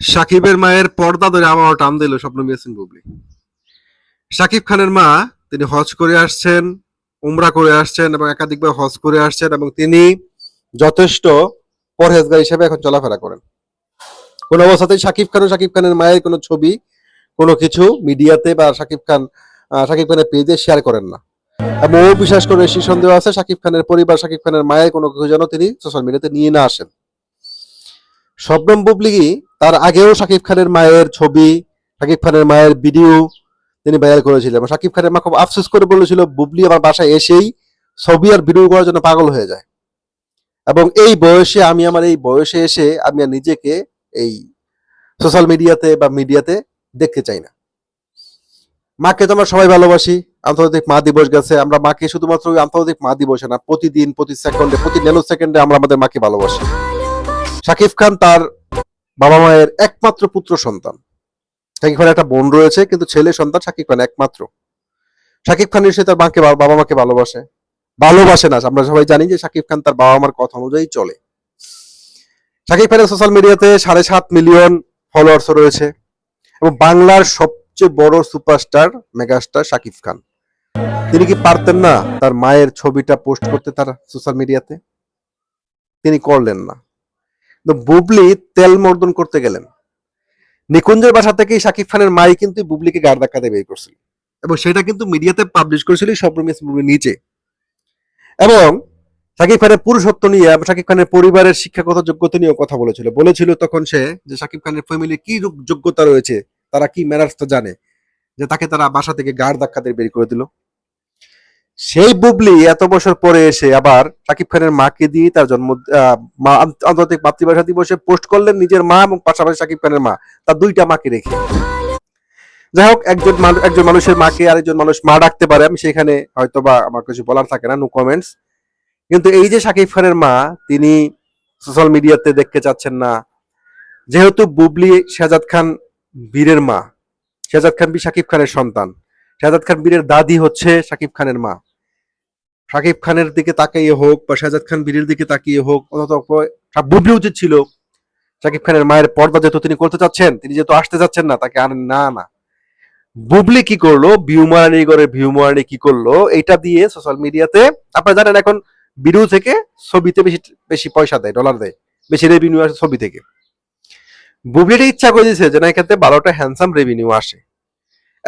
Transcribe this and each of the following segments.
সাকিবের মায়ের পর্দা ধরে আমার টান দিল স্বপ্ন মিয়াসিন বুবলি। সাকিব খানের মা, তিনি হজ করে আসছেন, উমরা করে আসছেন এবং একাধিকবার হজ করে আসছেন এবং তিনি যথেষ্ট পরহেজগার হিসেবে এখন চলাফেরা করেন। কোন অবস্থাতেই সাকিব খান ও সাকিব খানের মায়ের কোনো ছবি, কোনো কিছু মিডিয়াতে বা সাকিব খান সাকিব খানের পেজে শেয়ার করেন না। এবং ও বিশ্বাস করে বেশি সন্দেহ আছে, সাকিব খানের পরিবার, সাকিব খানের মায়ের কোনো কিছু যেন তিনি সোশ্যাল মিডিয়াতে নিয়ে না আসেন। শবনম বুবলি তার আগেও সাকিব খানের মায়ের ছবি সাকিব খানের মায়ের ভিডিও তিনি ভাইরাল করেছিলেন। সাকিব খানের মা খুব আফসোস করে বলেছিল, বুবলি আমার বাসায় এসেই ছবি আর ভিডিও করার জন্য পাগল হয়ে যায়। এবং এই বয়সে আমি আমার এই বয়সে এসে আমি আর নিজেকে এই সোশ্যাল মিডিয়াতে বা মিডিয়াতে দেখতে চাই না। মাকে তো আমরা সবাই ভালোবাসি, আন্তর্জাতিক মা দিবস গেছে, আমরা মাকে শুধুমাত্র আন্তর্জাতিক মা দিবসে না, প্রতিদিন, প্রতি সেকেন্ডে প্রতি ন্যানো সেকেন্ডে আমরা আমাদের মাকে ভালোবাসি। শাকিব খান তার বাবা মায়ের একমাত্র পুত্র সন্তান। শাকিব খানের একটা বোন রয়েছে, কিন্তু ছেলে সন্তান শাকিব খান একমাত্র। শাকিব খান সে তার মাকে বাবা মাকে ভালোবাসে। ভালোবাসে না, আমরা সবাই জানি যে শাকিব খান তার বাবা মার কথা অনুযায়ী চলে। শাকিব খানের সোশ্যাল মিডিয়াতে সাড়ে সাত মিলিয়ন ফলোয়ার্স রয়েছে, এবং বাংলার সবচেয়ে বড় সুপারস্টার, মেগাস্টার শাকিব খান। তিনি কি পারতেন না তার মায়ের ছবিটা পোস্ট করতে তার সোশ্যাল মিডিয়াতে? তিনি করলেন না। বুবলি তেল মর্দন করতে গেলেন। নিকুঞ্জের বাসা থেকেই শাকিব খানের মাই কিন্তু বুবলিকে গাড় ধাক্কাতে বের করছিল। এবং সেটা কিন্তু মিডিয়াতে পাবলিশ করেছিল সব্রমিয়াস বুবলি নিচে। এবং শাকিব খানের পুরুষত্ব নিয়ে এবং শাকিব খানের পরিবারের শিক্ষাগত যোগ্যতা নিয়েও কথা বলেছিল। বলেছিল তখন সে যে শাকিব খানের ফ্যামিলির কি যোগ- যোগ্যতা রয়েছে, তারা কি ম্যানার্স জানে, যে তাকে তারা বাসা থেকে গাড় ধাক্কাতে বের করে দিল। সেই বুবলি এত বছর পরে এসে আবার শাকিব খানের মাকে দিয়ে তার জন্ম আন্তর্জাতিক মাতৃভাষা দিবসে পোস্ট করলেন নিজের মা এবং পাশাপাশি শাকিব খানের মা। তার দুইটা মাকে রেখে। যাই হোক, একজন একজন মানুষের মাকে আরেকজন মানুষ মা ডাকতে পারে। আমি সেখানে হয়তো বা আমার কিছু বলার থাকে না নো কমেন্টস কিন্তু এই যে শাকিব খানের মা, তিনি সোশ্যাল মিডিয়াতে দেখতে চাচ্ছেন না। যেহেতু বুবলি শাহজাদ খান বীরের মা শাহজাদ খান বি শাকিব খানের সন্তান। শাহজাদ খান বীরের দাদি হচ্ছে শাকিব খানের মা। শাকিব খানের দিকে তাকিয়ে হোক বা শাহজাদ খান বীরের দিকে তাকিয়ে হোক বুবলি উচিত ছিল। শাকিব খানের মায়ের পর্দা যেহেতু তিনি করতে চাচ্ছেন, তিনি যেহেতু আসতে চাচ্ছেন না, তাকে আনেন না না। বুবলি কি করল? ভিউমারানি করে ভিউমারানি কি করল? এটা দিয়ে সোশ্যাল মিডিয়াতে আপনারা জানেন এখন ভিডিও থেকে ছবিতে বেশি বেশি পয়সা দেয় ডলার দেয়। বেশি রেভিনিউ আসে ছবি থেকে। বুবলিটা ইচ্ছা করে দিয়েছে যে, না থেকে বারোটা হ্যান্ডসাম রেভিনিউ আসে।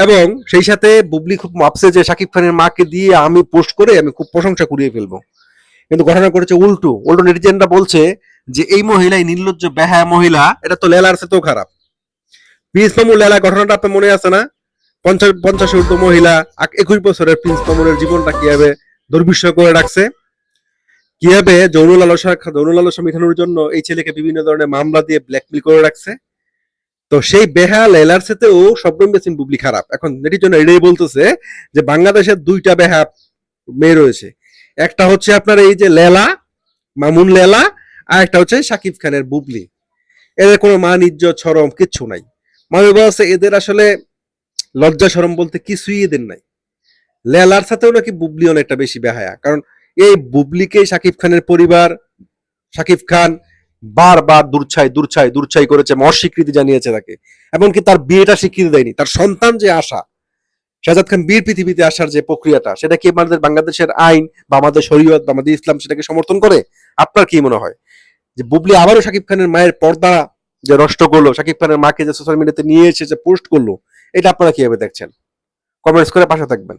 এবং সেই সাথে বুবলি খুব মাপছে যে শাকিব খানের মাকে দিয়ে আমি পোস্ট করে আমি খুব প্রশংসা কুড়িয়ে ফেলব। কিন্তু ঘটনা করেছে উল্টো। উল্টো নেটিজেনরা বলছে যে, এই মহিলা এই নির্লজ্জ, বেহায়া মহিলা, এটা তো লেলার সাথেও খারাপ। প্রিন্স মামুর লেলা, ঘটনাটা আপনার মনে আছে না? পঞ্চাশ পঞ্চাশ ঊর্ধ্ব মহিলা একুশ বছরের প্রিন্স মামুনের জীবনটা কীভাবে দুর্বিষয় করে রাখছে? কীভাবে যৌন লালসা যৌন লালসা মেটানোর জন্য এই ছেলেকে বিভিন্ন ধরনের মামলা দিয়ে ব্ল্যাকমেল করে রাখছে? তো সেই বেহা লেলার সাথেও শবনম বেসিন বুবলি খারাপ। এখন এটির জন্য এটাই বলতেছে যে বাংলাদেশের দুইটা বেহা মেয়ে রয়েছে। একটা হচ্ছে আপনার এই যে লেলা, মামুন লেলা, আর একটা হচ্ছে সাকিব খানের বুবলি। এদের কোনো মান, ইজ্জত, সরম কিচ্ছু নাই। মানে বলছে এদের আসলে লজ্জা, সরম বলতে কিছুই এদের নাই। লেলার সাথেও নাকি বুবলি অনেকটা বেশি বেহায়া। কারণ এই বুবলিকে সাকিব খানের পরিবার, সাকিব খান বারবার দূরছাই দূরছাই দূরছাই করেছে অস্বীকৃতি জানিয়েছে তাকে। এমনকি তার বিয়েটা স্বীকৃতি দেয়নি। তার সন্তান যে আশা, শাহজাদ খান বীর পৃথিবীতে আসার যে প্রক্রিয়াটা, সেটা কি আমাদের বাংলাদেশের আইন বা আমাদের শরীয়ত বা আমাদের ইসলাম সেটাকে সমর্থন করে? আপনার কি মনে হয়? যে বুবলি আবারও শাকিব খানের মায়ের পর্দা যে নষ্ট করল, শাকিব খানের মাকে যে সোশ্যাল মিডিয়াতে নিয়ে এসে যে পোস্ট করল, এটা আপনারা কীভাবে দেখছেন? কমেন্টস করে পাশে থাকবেন।